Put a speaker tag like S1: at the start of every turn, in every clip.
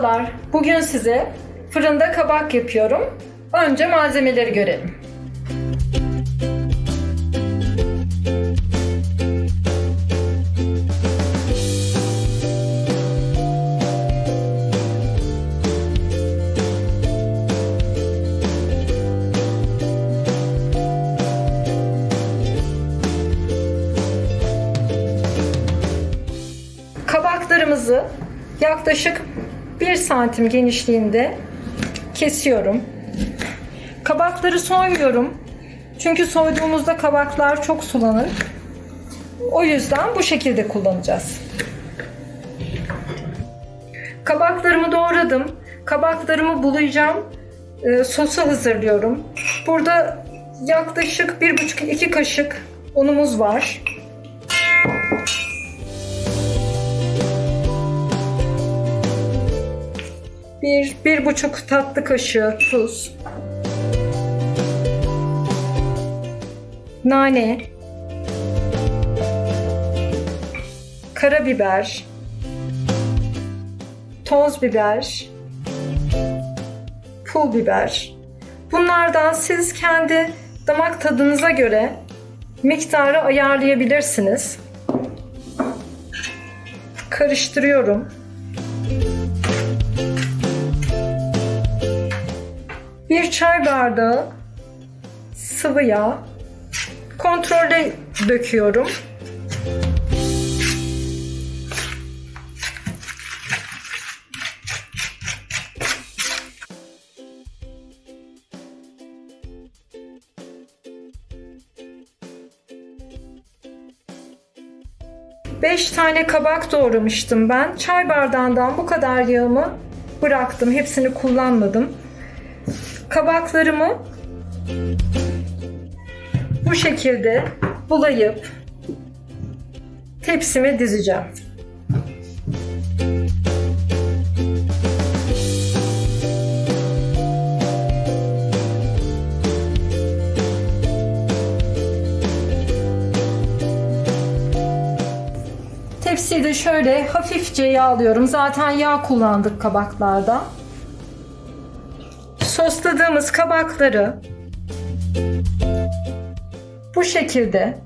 S1: Merhabalar. Bugün size fırında kabak yapıyorum. Önce malzemeleri görelim. Kabaklarımızı yaklaşık 1 santim genişliğinde kesiyorum. Kabakları soymuyorum. Çünkü soyduğumuzda kabaklar çok sulanır. O yüzden bu şekilde kullanacağız. Kabaklarımı doğradım. Kabaklarımı bulayacağım. Ee, sosu hazırlıyorum. Burada yaklaşık 1,5-2 kaşık unumuz var. Bir, bir buçuk tatlı kaşığı tuz. Nane. Karabiber. Toz biber. Pul biber. Bunlardan siz kendi damak tadınıza göre miktarı ayarlayabilirsiniz. Karıştırıyorum. Çay bardağı sıvı yağ kontrolle döküyorum. Beş tane kabak doğramıştım ben. Çay bardağından bu kadar yağımı bıraktım. Hepsini kullanmadım kabaklarımı bu şekilde bulayıp tepsime dizeceğim. Tepsiyi de şöyle hafifçe yağlıyorum. Zaten yağ kullandık kabaklarda sosladığımız kabakları bu şekilde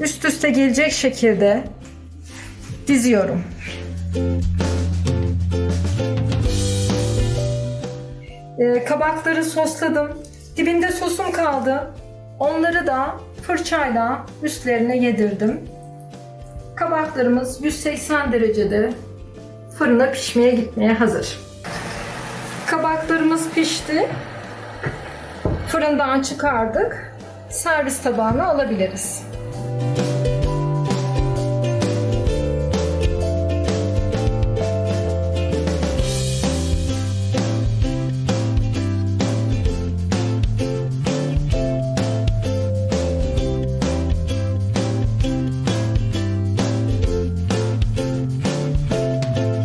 S1: üst üste gelecek şekilde diziyorum. Ee, kabakları sosladım. Dibinde sosum kaldı. Onları da fırçayla üstlerine yedirdim. Kabaklarımız 180 derecede fırına pişmeye gitmeye hazır. Kabaklarımız pişti. Fırından çıkardık. Servis tabağına alabiliriz.